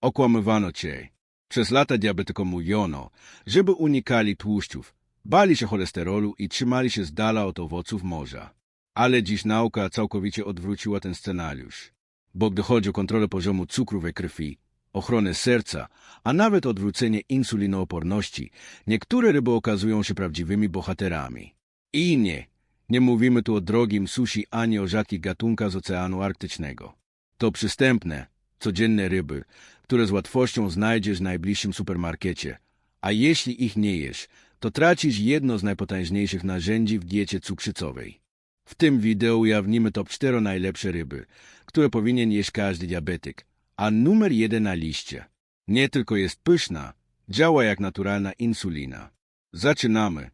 Okłamywano cię. Przez lata diabetykom mówiono, żeby unikali tłuszczów, bali się cholesterolu i trzymali się z dala od owoców morza. Ale dziś nauka całkowicie odwróciła ten scenariusz. Bo gdy chodzi o kontrolę poziomu cukru we krwi, ochronę serca, a nawet odwrócenie insulinooporności, niektóre ryby okazują się prawdziwymi bohaterami. I nie, nie mówimy tu o drogim sushi ani o rzadkich gatunkach z Oceanu Arktycznego. To przystępne, codzienne ryby, które z łatwością znajdziesz w najbliższym supermarkecie, a jeśli ich nie jesz, to tracisz jedno z najpotężniejszych narzędzi w diecie cukrzycowej. W tym wideo ujawnimy top 4 najlepsze ryby, które powinien jeść każdy diabetyk, a numer jeden na liście. Nie tylko jest pyszna, działa jak naturalna insulina. Zaczynamy.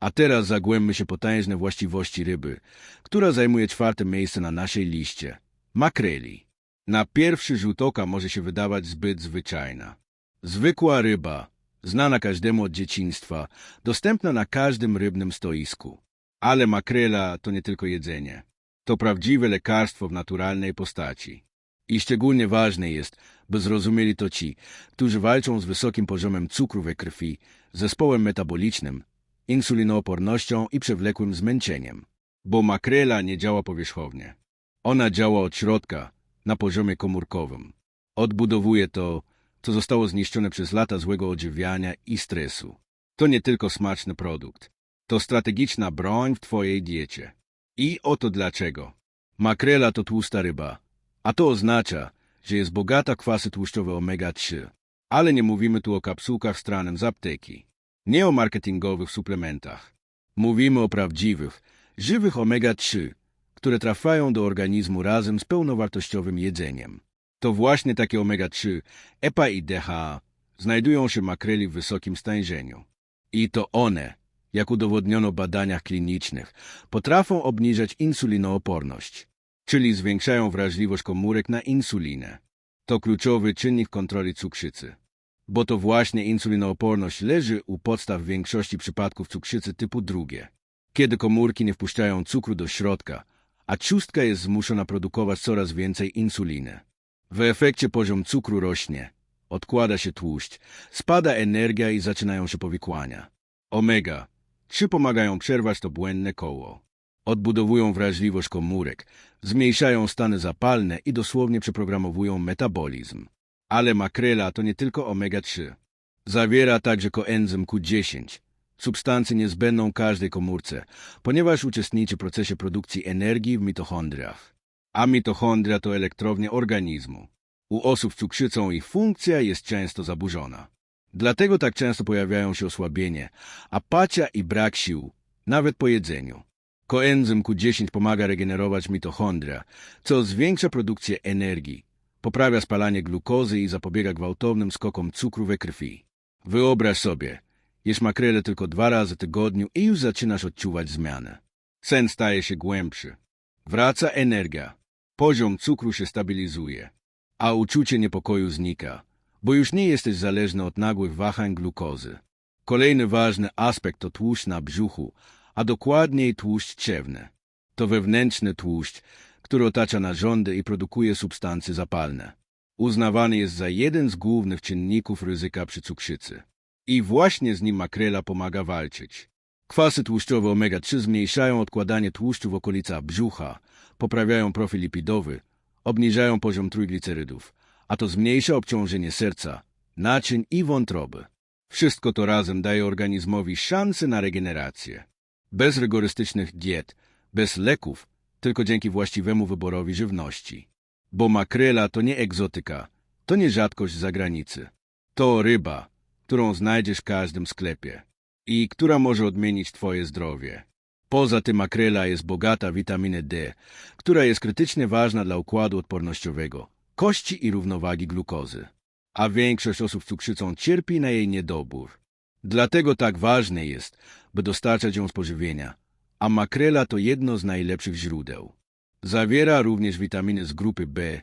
A teraz zagłębmy się potężne właściwości ryby, która zajmuje czwarte miejsce na naszej liście. Makreli. Na pierwszy rzut oka może się wydawać zbyt zwyczajna. Zwykła ryba, znana każdemu od dzieciństwa, dostępna na każdym rybnym stoisku. Ale makrela to nie tylko jedzenie. To prawdziwe lekarstwo w naturalnej postaci. I szczególnie ważne jest, by zrozumieli to ci, którzy walczą z wysokim poziomem cukru we krwi, zespołem metabolicznym, insulinoopornością i przewlekłym zmęczeniem. Bo makrela nie działa powierzchownie. Ona działa od środka, na poziomie komórkowym. Odbudowuje to, co zostało zniszczone przez lata złego odżywiania i stresu. To nie tylko smaczny produkt. To strategiczna broń w twojej diecie. I oto dlaczego. Makrela to tłusta ryba, a to oznacza, że jest bogata kwasy tłuszczowe omega-3. Ale nie mówimy tu o kapsułkach stranem z apteki. Nie o marketingowych suplementach. Mówimy o prawdziwych, żywych omega-3, które trafiają do organizmu razem z pełnowartościowym jedzeniem. To właśnie takie omega-3, EPA i DHA znajdują się makreli w wysokim stężeniu. I to one, jak udowodniono w badaniach klinicznych, potrafią obniżać insulinooporność, czyli zwiększają wrażliwość komórek na insulinę. To kluczowy czynnik kontroli cukrzycy. Bo to właśnie insulinooporność leży u podstaw większości przypadków cukrzycy typu drugie. Kiedy komórki nie wpuszczają cukru do środka, a trzustka jest zmuszona produkować coraz więcej insuliny. W efekcie poziom cukru rośnie, odkłada się tłuszcz, spada energia i zaczynają się powikłania. Omega 3 pomagają przerwać to błędne koło. Odbudowują wrażliwość komórek, zmniejszają stany zapalne i dosłownie przeprogramowują metabolizm. Ale makrela to nie tylko omega-3. Zawiera także koenzym Q10, substancję niezbędną każdej komórce, ponieważ uczestniczy w procesie produkcji energii w mitochondriach. A mitochondria to elektrownie organizmu. U osób z cukrzycą ich funkcja jest często zaburzona. Dlatego tak często pojawiają się osłabienie, apatia i brak sił, nawet po jedzeniu. Koenzym Q10 pomaga regenerować mitochondria, co zwiększa produkcję energii, poprawia spalanie glukozy i zapobiega gwałtownym skokom cukru we krwi. Wyobraź sobie, jesz makrele tylko dwa razy w tygodniu i już zaczynasz odczuwać zmianę. Sen staje się głębszy. Wraca energia. Poziom cukru się stabilizuje. A uczucie niepokoju znika, bo już nie jesteś zależny od nagłych wahań glukozy. Kolejny ważny aspekt to tłuszcz na brzuchu, a dokładniej tłuszcz ciewny. To wewnętrzny tłuszcz, który otacza narządy i produkuje substancje zapalne. Uznawany jest za jeden z głównych czynników ryzyka przy cukrzycy. I właśnie z nim makrela pomaga walczyć. Kwasy tłuszczowe omega-3 zmniejszają odkładanie tłuszczu w okolicach brzucha, poprawiają profil lipidowy, obniżają poziom trójglicerydów, a to zmniejsza obciążenie serca, naczyń i wątroby. Wszystko to razem daje organizmowi szansę na regenerację. Bez rygorystycznych diet, bez leków, tylko dzięki właściwemu wyborowi żywności. Bo makrela to nie egzotyka, to nie rzadkość z zagranicy. To ryba, którą znajdziesz w każdym sklepie i która może odmienić Twoje zdrowie. Poza tym makrela jest bogata w witaminę D, która jest krytycznie ważna dla układu odpornościowego, kości i równowagi glukozy. A większość osób z cukrzycą cierpi na jej niedobór. Dlatego tak ważne jest, by dostarczać ją z pożywienia, a makrela to jedno z najlepszych źródeł. Zawiera również witaminy z grupy B,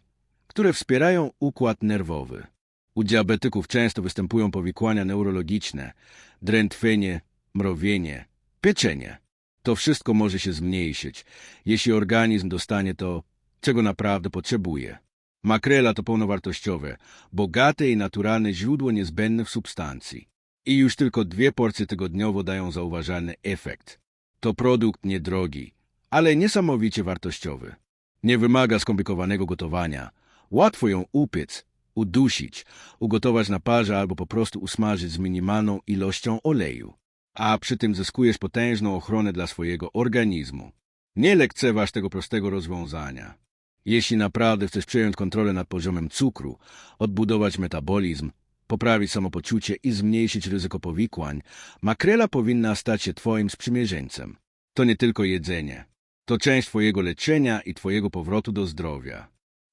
które wspierają układ nerwowy. U diabetyków często występują powikłania neurologiczne, drętwienie, mrowienie, pieczenie. To wszystko może się zmniejszyć, jeśli organizm dostanie to, czego naprawdę potrzebuje. Makrela to pełnowartościowe, bogate i naturalne źródło niezbędnych substancji. I już tylko dwie porcje tygodniowo dają zauważalny efekt. To produkt niedrogi, ale niesamowicie wartościowy. Nie wymaga skomplikowanego gotowania. Łatwo ją upiec, udusić, ugotować na parze albo po prostu usmażyć z minimalną ilością oleju. A przy tym zyskujesz potężną ochronę dla swojego organizmu. Nie lekceważ tego prostego rozwiązania. Jeśli naprawdę chcesz przejąć kontrolę nad poziomem cukru, odbudować metabolizm, poprawić samopoczucie i zmniejszyć ryzyko powikłań, makrela powinna stać się twoim sprzymierzeńcem. To nie tylko jedzenie. To część twojego leczenia i twojego powrotu do zdrowia.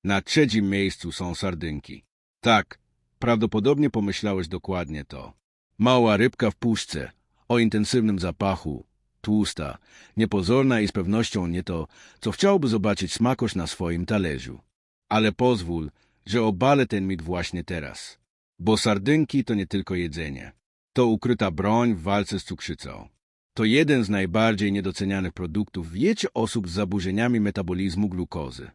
Na trzecim miejscu są sardynki. Tak, prawdopodobnie pomyślałeś dokładnie to. Mała rybka w puszce, o intensywnym zapachu, tłusta, niepozorna i z pewnością nie to, co chciałby zobaczyć smakosz na swoim talerzu. Ale pozwól, że obalę ten mit właśnie teraz. Bo sardynki to nie tylko jedzenie. To ukryta broń w walce z cukrzycą. To jeden z najbardziej niedocenianych produktów w diecie osób z zaburzeniami metabolizmu glukozy.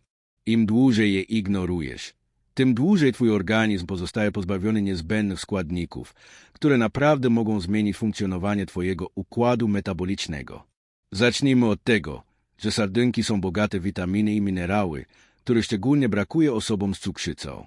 Im dłużej je ignorujesz, tym dłużej twój organizm pozostaje pozbawiony niezbędnych składników, które naprawdę mogą zmienić funkcjonowanie twojego układu metabolicznego. Zacznijmy od tego, że sardynki są bogate w witaminy i minerały, których szczególnie brakuje osobom z cukrzycą.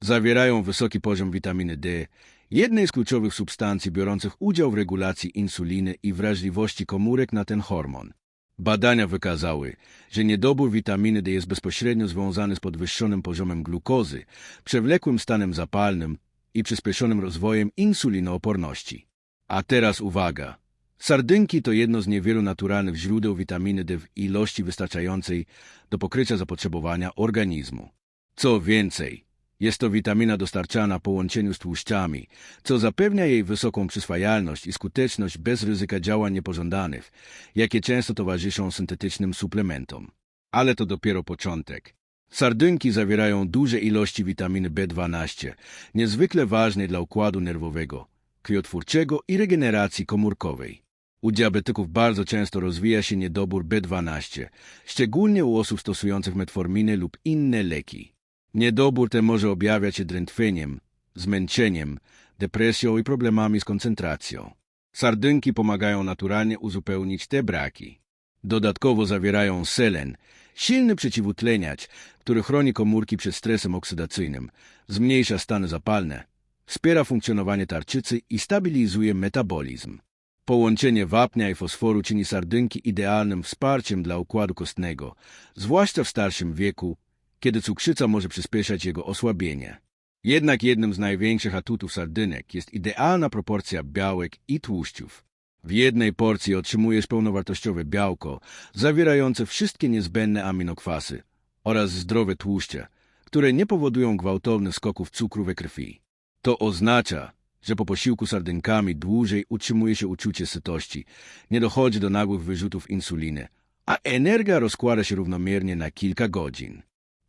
Zawierają wysoki poziom witaminy D, jednej z kluczowych substancji biorących udział w regulacji insuliny i wrażliwości komórek na ten hormon. Badania wykazały, że niedobór witaminy D jest bezpośrednio związany z podwyższonym poziomem glukozy, przewlekłym stanem zapalnym i przyspieszonym rozwojem insulinooporności. A teraz uwaga! Sardynki to jedno z niewielu naturalnych źródeł witaminy D w ilości wystarczającej do pokrycia zapotrzebowania organizmu. Co więcej, jest to witamina dostarczana po łączeniu z tłuszczami, co zapewnia jej wysoką przyswajalność i skuteczność bez ryzyka działań niepożądanych, jakie często towarzyszą syntetycznym suplementom. Ale to dopiero początek. Sardynki zawierają duże ilości witaminy B12, niezwykle ważnej dla układu nerwowego, krwiotwórczego i regeneracji komórkowej. U diabetyków bardzo często rozwija się niedobór B12, szczególnie u osób stosujących metforminy lub inne leki. Niedobór ten może objawiać się drętwieniem, zmęczeniem, depresją i problemami z koncentracją. Sardynki pomagają naturalnie uzupełnić te braki. Dodatkowo zawierają selen, silny przeciwutleniacz, który chroni komórki przed stresem oksydacyjnym, zmniejsza stany zapalne, wspiera funkcjonowanie tarczycy i stabilizuje metabolizm. Połączenie wapnia i fosforu czyni sardynki idealnym wsparciem dla układu kostnego, zwłaszcza w starszym wieku, kiedy cukrzyca może przyspieszać jego osłabienie. Jednak jednym z największych atutów sardynek jest idealna proporcja białek i tłuszczów. W jednej porcji otrzymujesz pełnowartościowe białko, zawierające wszystkie niezbędne aminokwasy oraz zdrowe tłuszcze, które nie powodują gwałtownych skoków cukru we krwi. To oznacza, że po posiłku sardynkami dłużej utrzymuje się uczucie sytości, nie dochodzi do nagłych wyrzutów insuliny, a energia rozkłada się równomiernie na kilka godzin.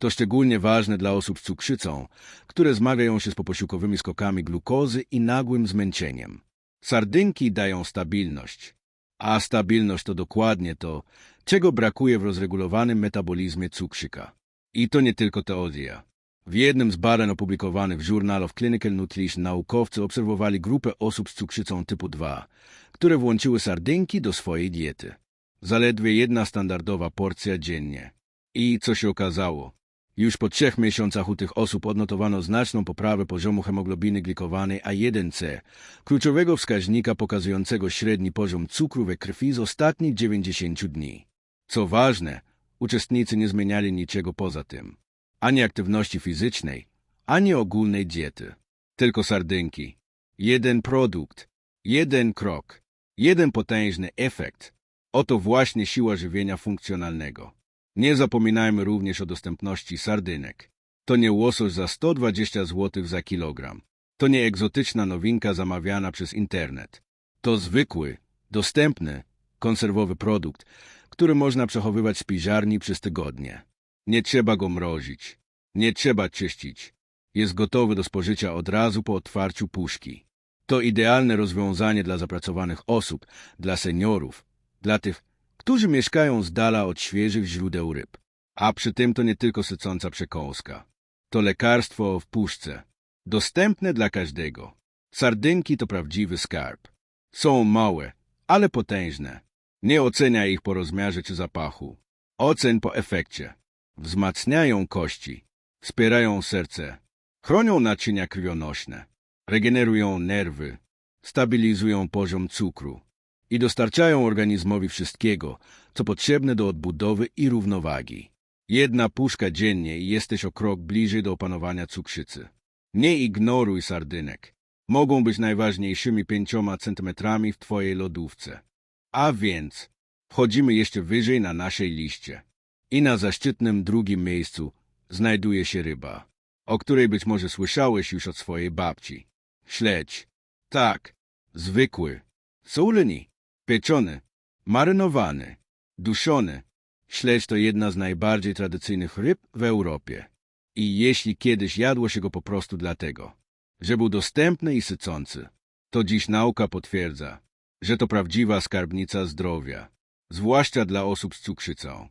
To szczególnie ważne dla osób z cukrzycą, które zmagają się z poposiłkowymi skokami glukozy i nagłym zmęczeniem. Sardynki dają stabilność, a stabilność to dokładnie to, czego brakuje w rozregulowanym metabolizmie cukrzyka. I to nie tylko teoria. W jednym z badań opublikowanych w Journal of Clinical Nutrition naukowcy obserwowali grupę osób z cukrzycą typu 2, które włączyły sardynki do swojej diety. Zaledwie jedna standardowa porcja dziennie. I co się okazało? Już po trzech miesiącach u tych osób odnotowano znaczną poprawę poziomu hemoglobiny glikowanej A1C, kluczowego wskaźnika pokazującego średni poziom cukru we krwi z ostatnich 90 dni. Co ważne, uczestnicy nie zmieniali niczego poza tym. Ani aktywności fizycznej, ani ogólnej diety. Tylko sardynki. Jeden produkt, jeden krok, jeden potężny efekt. Oto właśnie siła żywienia funkcjonalnego. Nie zapominajmy również o dostępności sardynek. To nie łosoś za 120 zł za kilogram. To nie egzotyczna nowinka zamawiana przez internet. To zwykły, dostępny, konserwowy produkt, który można przechowywać w piżarni przez tygodnie. Nie trzeba go mrozić. Nie trzeba czyścić. Jest gotowy do spożycia od razu po otwarciu puszki. To idealne rozwiązanie dla zapracowanych osób, dla seniorów, dla tych, którzy mieszkają z dala od świeżych źródeł ryb. A przy tym to nie tylko sycąca przekąska. To lekarstwo w puszce. Dostępne dla każdego. Sardynki to prawdziwy skarb. Są małe, ale potężne. Nie oceniaj ich po rozmiarze czy zapachu. Ocen po efekcie. Wzmacniają kości, wspierają serce, chronią naczynia krwionośne, regenerują nerwy, stabilizują poziom cukru i dostarczają organizmowi wszystkiego, co potrzebne do odbudowy i równowagi. Jedna puszka dziennie i jesteś o krok bliżej do opanowania cukrzycy. Nie ignoruj sardynek. Mogą być najważniejszymi pięcioma centymetrami w twojej lodówce. A więc wchodzimy jeszcze wyżej na naszej liście. I na zaszczytnym drugim miejscu znajduje się ryba, o której być może słyszałeś już od swojej babci. Śledź. Tak, zwykły. Soleni, pieczony, marynowany, duszony. Śledź to jedna z najbardziej tradycyjnych ryb w Europie. I jeśli kiedyś jadło się go po prostu dlatego, że był dostępny i sycący, to dziś nauka potwierdza, że to prawdziwa skarbnica zdrowia, zwłaszcza dla osób z cukrzycą.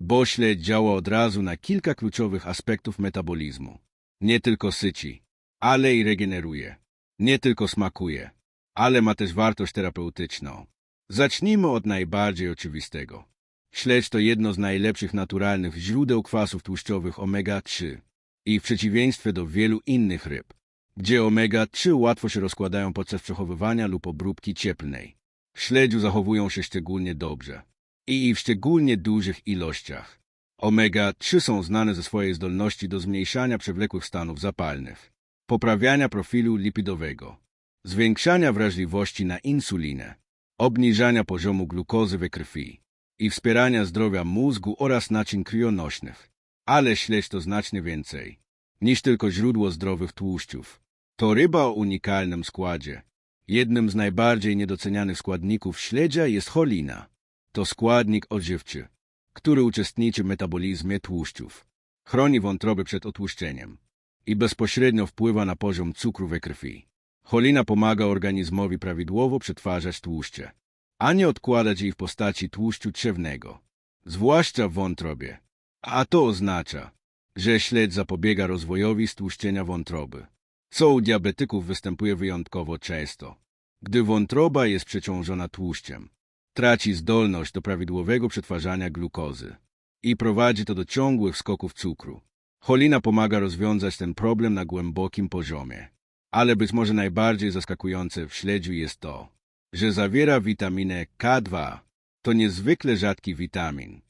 Bo śledź działa od razu na kilka kluczowych aspektów metabolizmu. Nie tylko syci, ale i regeneruje. Nie tylko smakuje, ale ma też wartość terapeutyczną. Zacznijmy od najbardziej oczywistego. Śledź to jedno z najlepszych naturalnych źródeł kwasów tłuszczowych omega-3 i w przeciwieństwie do wielu innych ryb, gdzie omega-3 łatwo się rozkładają podczas przechowywania lub obróbki cieplnej. W śledziu zachowują się szczególnie dobrze i w szczególnie dużych ilościach. Omega-3 są znane ze swojej zdolności do zmniejszania przewlekłych stanów zapalnych, poprawiania profilu lipidowego, zwiększania wrażliwości na insulinę, obniżania poziomu glukozy we krwi i wspierania zdrowia mózgu oraz naczyń krwionośnych. Ale śledź to znacznie więcej niż tylko źródło zdrowych tłuszczów. To ryba o unikalnym składzie. Jednym z najbardziej niedocenianych składników śledzia jest cholina. To składnik odżywczy, który uczestniczy w metabolizmie tłuszczów, chroni wątroby przed otłuszczeniem i bezpośrednio wpływa na poziom cukru we krwi. Cholina pomaga organizmowi prawidłowo przetwarzać tłuszcze, a nie odkładać jej w postaci tłuszczu trzewnego, zwłaszcza w wątrobie. A to oznacza, że śledź zapobiega rozwojowi stłuszczenia wątroby, co u diabetyków występuje wyjątkowo często, gdy wątroba jest przeciążona tłuszczem. Traci zdolność do prawidłowego przetwarzania glukozy i prowadzi to do ciągłych skoków cukru. Cholina pomaga rozwiązać ten problem na głębokim poziomie. Ale być może najbardziej zaskakujące w śledziu jest to, że zawiera witaminę K2. To niezwykle rzadki witamin,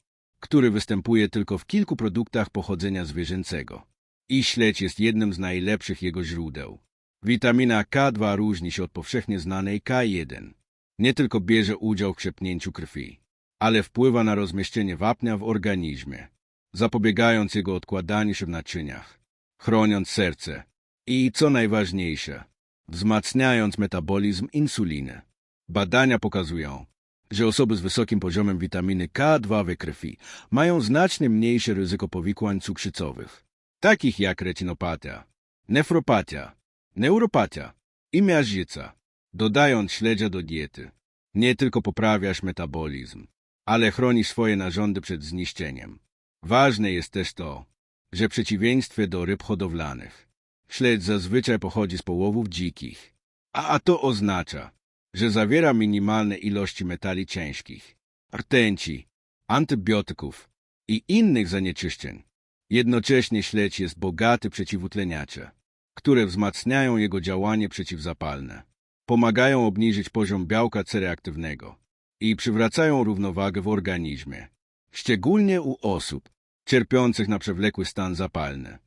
który występuje tylko w kilku produktach pochodzenia zwierzęcego. I śledź jest jednym z najlepszych jego źródeł. Witamina K2 różni się od powszechnie znanej K1. Nie tylko bierze udział w krzepnięciu krwi, ale wpływa na rozmieszczenie wapnia w organizmie, zapobiegając jego odkładaniu się w naczyniach, chroniąc serce i, co najważniejsze, wzmacniając metabolizm insuliny. Badania pokazują, że osoby z wysokim poziomem witaminy K2 we krwi mają znacznie mniejsze ryzyko powikłań cukrzycowych, takich jak retinopatia, nefropatia, neuropatia i miażdżyca. Dodając śledzia do diety, nie tylko poprawiasz metabolizm, ale chronisz swoje narządy przed zniszczeniem. Ważne jest też to, że w przeciwieństwie do ryb hodowlanych, śledź zazwyczaj pochodzi z połowów dzikich, a to oznacza, że zawiera minimalne ilości metali ciężkich, rtęci, antybiotyków i innych zanieczyszczeń. Jednocześnie śledź jest bogaty przeciwutleniacze, które wzmacniają jego działanie przeciwzapalne, pomagają obniżyć poziom białka C reaktywnego i przywracają równowagę w organizmie, szczególnie u osób cierpiących na przewlekły stan zapalny,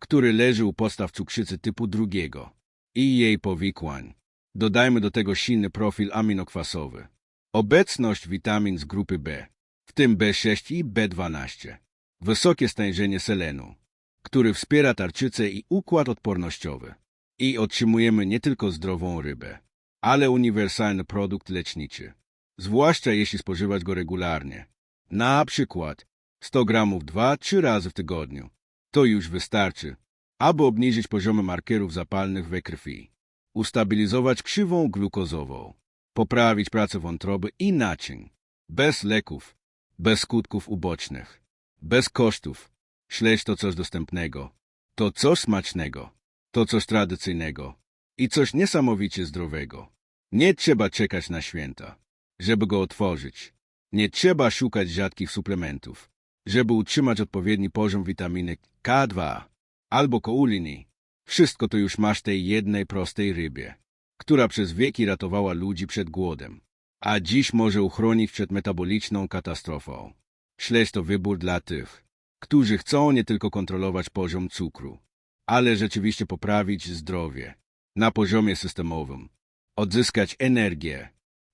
który leży u podstaw cukrzycy typu drugiego i jej powikłań. Dodajmy do tego silny profil aminokwasowy. Obecność witamin z grupy B, w tym B6 i B12. Wysokie stężenie selenu, który wspiera tarczycę i układ odpornościowy. I otrzymujemy nie tylko zdrową rybę, ale uniwersalny produkt leczniczy, zwłaszcza jeśli spożywać go regularnie. Na przykład 100 gramów 2-3 razy w tygodniu. To już wystarczy, aby obniżyć poziomy markerów zapalnych we krwi ustabilizować krzywą glukozową, poprawić pracę wątroby i naczyń, bez leków, bez skutków ubocznych, bez kosztów. Śledź to coś dostępnego. To coś smacznego, to coś tradycyjnego i coś niesamowicie zdrowego. Nie trzeba czekać na święta, żeby go otworzyć. Nie trzeba szukać rzadkich suplementów, żeby utrzymać odpowiedni poziom witaminy K2 albo kouliny. Wszystko to już masz tej jednej prostej rybie, która przez wieki ratowała ludzi przed głodem, a dziś może uchronić przed metaboliczną katastrofą. Śledź to wybór dla tych, którzy chcą nie tylko kontrolować poziom cukru, ale rzeczywiście poprawić zdrowie na poziomie systemowym, odzyskać energię,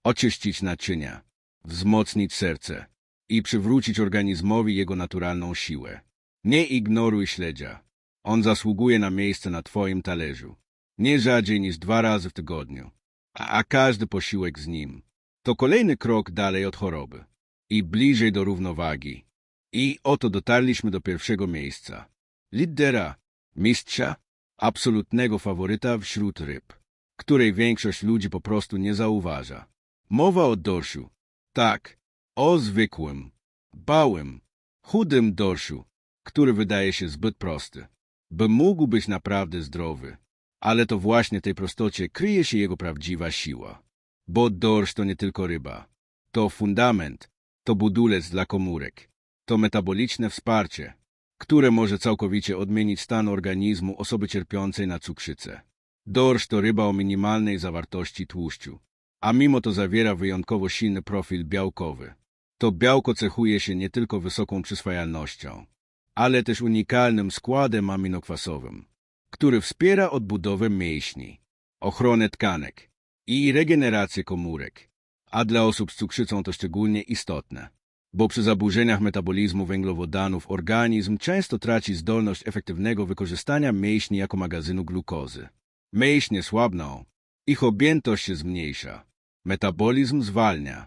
oczyścić naczynia, wzmocnić serce i przywrócić organizmowi jego naturalną siłę. Nie ignoruj śledzia. On zasługuje na miejsce na twoim talerzu. Nie rzadziej niż dwa razy w tygodniu, a, a każdy posiłek z nim to kolejny krok dalej od choroby i bliżej do równowagi. I oto dotarliśmy do pierwszego miejsca. Lidera, mistrza, absolutnego faworyta wśród ryb, której większość ludzi po prostu nie zauważa. Mowa o dorszu. Tak, o zwykłym, bałym, chudym dorszu, który wydaje się zbyt prosty, by mógł być naprawdę zdrowy. Ale to właśnie tej prostocie kryje się jego prawdziwa siła. Bo dorsz to nie tylko ryba. To fundament, to budulec dla komórek, to metaboliczne wsparcie, które może całkowicie odmienić stan organizmu osoby cierpiącej na cukrzycę. Dorsz to ryba o minimalnej zawartości tłuszczu, a mimo to zawiera wyjątkowo silny profil białkowy. To białko cechuje się nie tylko wysoką przyswajalnością, ale też unikalnym składem aminokwasowym, który wspiera odbudowę mięśni, ochronę tkanek i regenerację komórek, a dla osób z cukrzycą to szczególnie istotne bo przy zaburzeniach metabolizmu węglowodanów organizm często traci zdolność efektywnego wykorzystania mięśni jako magazynu glukozy. Mięśnie słabną, ich objętość się zmniejsza, metabolizm zwalnia,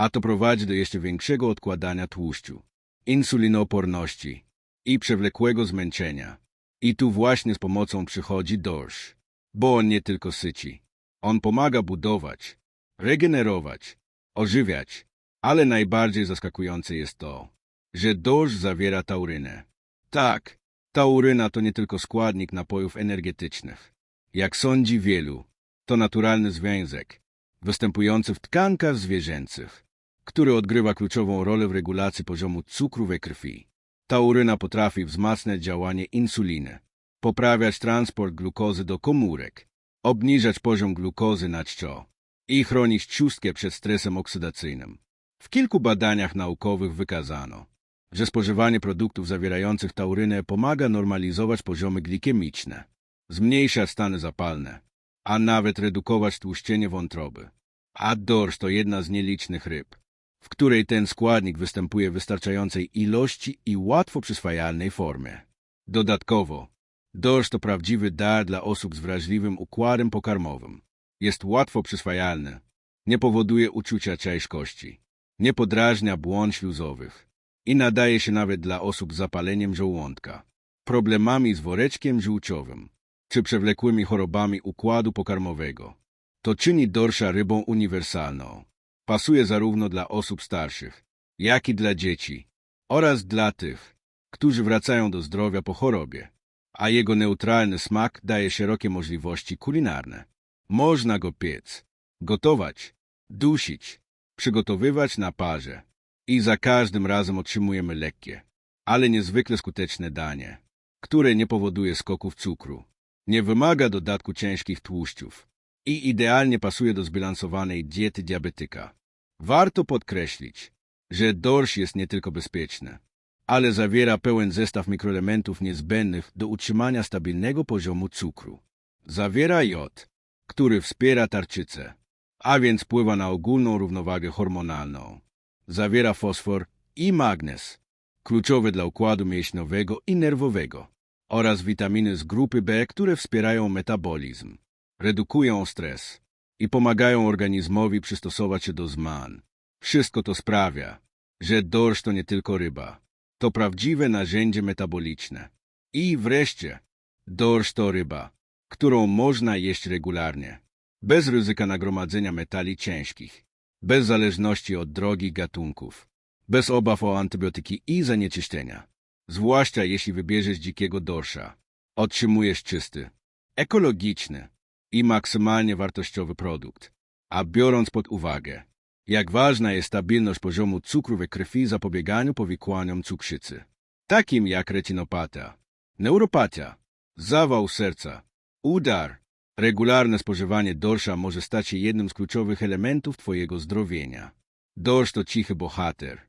a to prowadzi do jeszcze większego odkładania tłuszczu, insulinooporności i przewlekłego zmęczenia. I tu właśnie z pomocą przychodzi dorsz, bo on nie tylko syci. On pomaga budować, regenerować, ożywiać, ale najbardziej zaskakujące jest to, że dorsz zawiera taurynę. Tak, tauryna to nie tylko składnik napojów energetycznych. Jak sądzi wielu, to naturalny związek, występujący w tkankach zwierzęcych, który odgrywa kluczową rolę w regulacji poziomu cukru we krwi. Tauryna potrafi wzmacniać działanie insuliny, poprawiać transport glukozy do komórek, obniżać poziom glukozy na czczo i chronić trzustkę przed stresem oksydacyjnym. W kilku badaniach naukowych wykazano, że spożywanie produktów zawierających taurynę pomaga normalizować poziomy glikemiczne, zmniejsza stany zapalne, a nawet redukować tłuszczenie wątroby. A dorsz to jedna z nielicznych ryb, w której ten składnik występuje w wystarczającej ilości i łatwo przyswajalnej formie. Dodatkowo, dorsz to prawdziwy dar dla osób z wrażliwym układem pokarmowym. Jest łatwo przyswajalny, nie powoduje uczucia ciężkości, nie podrażnia błon śluzowych i nadaje się nawet dla osób z zapaleniem żołądka, problemami z woreczkiem żółciowym czy przewlekłymi chorobami układu pokarmowego. To czyni dorsza rybą uniwersalną. Pasuje zarówno dla osób starszych, jak i dla dzieci oraz dla tych, którzy wracają do zdrowia po chorobie, a jego neutralny smak daje szerokie możliwości kulinarne. Można go piec, gotować, dusić, przygotowywać na parze i za każdym razem otrzymujemy lekkie, ale niezwykle skuteczne danie, które nie powoduje skoków cukru, nie wymaga dodatku ciężkich tłuszczów i idealnie pasuje do zbilansowanej diety diabetyka. Warto podkreślić, że dorsz jest nie tylko bezpieczny, ale zawiera pełen zestaw mikroelementów niezbędnych do utrzymania stabilnego poziomu cukru. Zawiera jod, który wspiera tarczycę, a więc wpływa na ogólną równowagę hormonalną. Zawiera fosfor i magnez, kluczowe dla układu mięśniowego i nerwowego, oraz witaminy z grupy B, które wspierają metabolizm, redukują stres i pomagają organizmowi przystosować się do zman. Wszystko to sprawia, że dorsz to nie tylko ryba, to prawdziwe narzędzie metaboliczne. I wreszcie, dorsz to ryba, którą można jeść regularnie bez ryzyka nagromadzenia metali ciężkich, bez zależności od drogich gatunków, bez obaw o antybiotyki i zanieczyszczenia, zwłaszcza jeśli wybierzesz dzikiego dorsza. Otrzymujesz czysty, ekologiczny i maksymalnie wartościowy produkt. A biorąc pod uwagę, jak ważna jest stabilność poziomu cukru we krwi zapobieganiu powikłaniom cukrzycy, takim jak retinopatia, neuropatia, zawał serca, udar, regularne spożywanie dorsza może stać się jednym z kluczowych elementów Twojego zdrowienia. Dorsz to cichy bohater.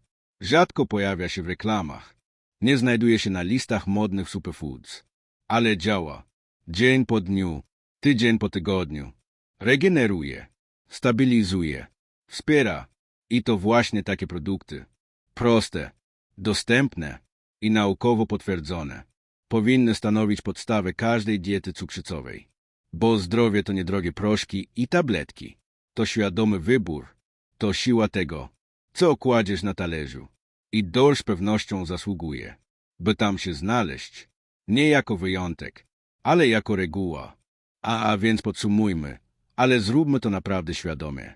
Rzadko pojawia się w reklamach. Nie znajduje się na listach modnych superfoods. Ale działa. Dzień po dniu, tydzień po tygodniu. Regeneruje, stabilizuje, wspiera. I to właśnie takie produkty. Proste, dostępne i naukowo potwierdzone. Powinny stanowić podstawę każdej diety cukrzycowej. Bo zdrowie to niedrogie proszki i tabletki. To świadomy wybór. To siła tego, co kładziesz na talerzu. I dorsz z pewnością zasługuje, by tam się znaleźć. Nie jako wyjątek, ale jako reguła. A, więc podsumujmy, ale zróbmy to naprawdę świadomie.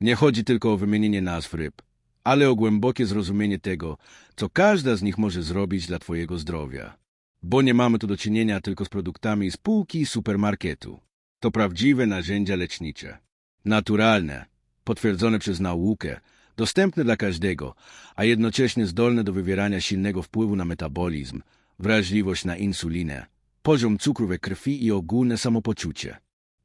Nie chodzi tylko o wymienienie nazw ryb, ale o głębokie zrozumienie tego, co każda z nich może zrobić dla Twojego zdrowia. Bo nie mamy tu do czynienia tylko z produktami z półki supermarketu. To prawdziwe narzędzia lecznicze. Naturalne, potwierdzone przez naukę, dostępne dla każdego, a jednocześnie zdolne do wywierania silnego wpływu na metabolizm, wrażliwość na insulinę, poziom cukru we krwi i ogólne samopoczucie.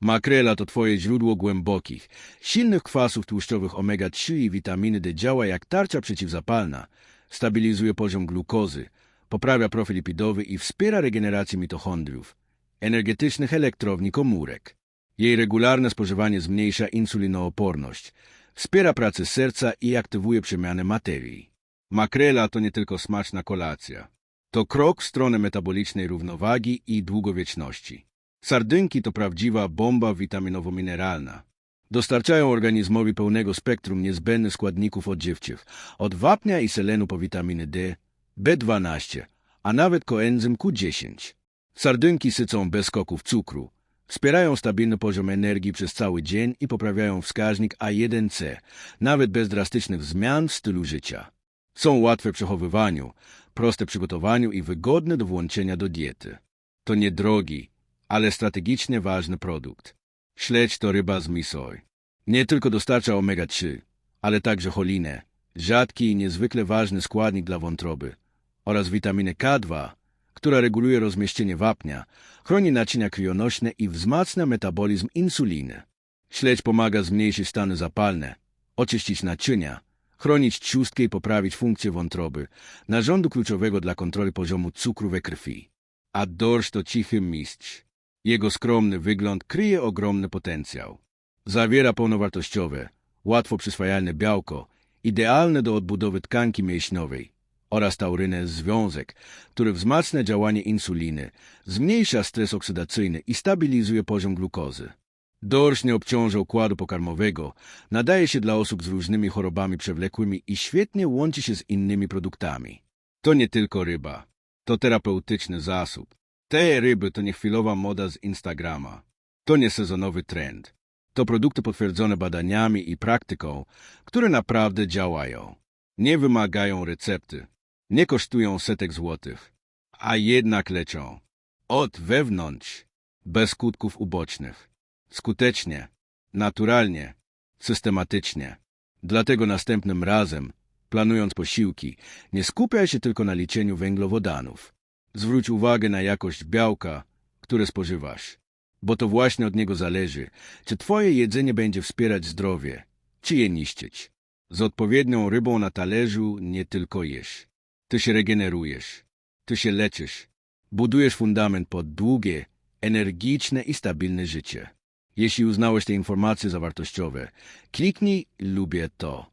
Makrela to Twoje źródło głębokich, silnych kwasów tłuszczowych omega-3 i witaminy D działa jak tarcza przeciwzapalna, stabilizuje poziom glukozy, poprawia profil lipidowy i wspiera regenerację mitochondriów, energetycznych elektrowni komórek. Jej regularne spożywanie zmniejsza insulinooporność, wspiera pracę serca i aktywuje przemianę materii. Makrela to nie tylko smaczna kolacja. To krok w stronę metabolicznej równowagi i długowieczności. Sardynki to prawdziwa bomba witaminowo-mineralna. Dostarczają organizmowi pełnego spektrum niezbędnych składników odżywczych, od wapnia i selenu po witaminy D, B12, a nawet koenzym Q10. Sardynki sycą bez skoków cukru, wspierają stabilny poziom energii przez cały dzień i poprawiają wskaźnik A1C, nawet bez drastycznych zmian w stylu życia. Są łatwe w przechowywaniu, proste w przygotowaniu i wygodne do włączenia do diety. To niedrogi, ale strategicznie ważny produkt. Śledź to ryba z misoj. Nie tylko dostarcza omega-3, ale także cholinę, rzadki i niezwykle ważny składnik dla wątroby, oraz witaminę K2, która reguluje rozmieszczenie wapnia, chroni naczynia krwionośne i wzmacnia metabolizm insuliny. Śledź pomaga zmniejszyć stany zapalne, oczyścić naczynia, chronić trzustkę i poprawić funkcję wątroby, narządu kluczowego dla kontroli poziomu cukru we krwi. A dorsz to cichy mistrz. Jego skromny wygląd kryje ogromny potencjał. Zawiera pełnowartościowe, łatwo przyswajalne białko, idealne do odbudowy tkanki mięśniowej oraz taurynę związek, który wzmacnia działanie insuliny, zmniejsza stres oksydacyjny i stabilizuje poziom glukozy. Dorsz nie obciąża układu pokarmowego, nadaje się dla osób z różnymi chorobami przewlekłymi i świetnie łączy się z innymi produktami. To nie tylko ryba, to terapeutyczny zasób. Te ryby to niechwilowa moda z Instagrama. To nie sezonowy trend. To produkty potwierdzone badaniami i praktyką, które naprawdę działają. Nie wymagają recepty. Nie kosztują setek złotych. A jednak leczą. Od wewnątrz. Bez skutków ubocznych. Skutecznie. Naturalnie. Systematycznie. Dlatego następnym razem, planując posiłki, nie skupiaj się tylko na liczeniu węglowodanów. Zwróć uwagę na jakość białka, które spożywasz, bo to właśnie od niego zależy, czy twoje jedzenie będzie wspierać zdrowie, czy je niszczyć. Z odpowiednią rybą na talerzu nie tylko jesz. Ty się regenerujesz, ty się leczysz, budujesz fundament pod długie, energiczne i stabilne życie. Jeśli uznałeś te informacje za wartościowe, kliknij lubię to.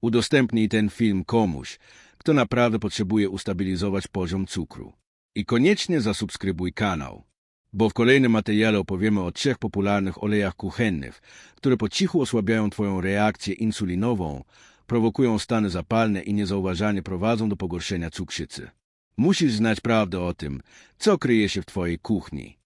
Udostępnij ten film komuś, kto naprawdę potrzebuje ustabilizować poziom cukru. I koniecznie zasubskrybuj kanał, bo w kolejnym materiale opowiemy o trzech popularnych olejach kuchennych, które po cichu osłabiają Twoją reakcję insulinową, prowokują stany zapalne i niezauważalnie prowadzą do pogorszenia cukrzycy. Musisz znać prawdę o tym, co kryje się w Twojej kuchni.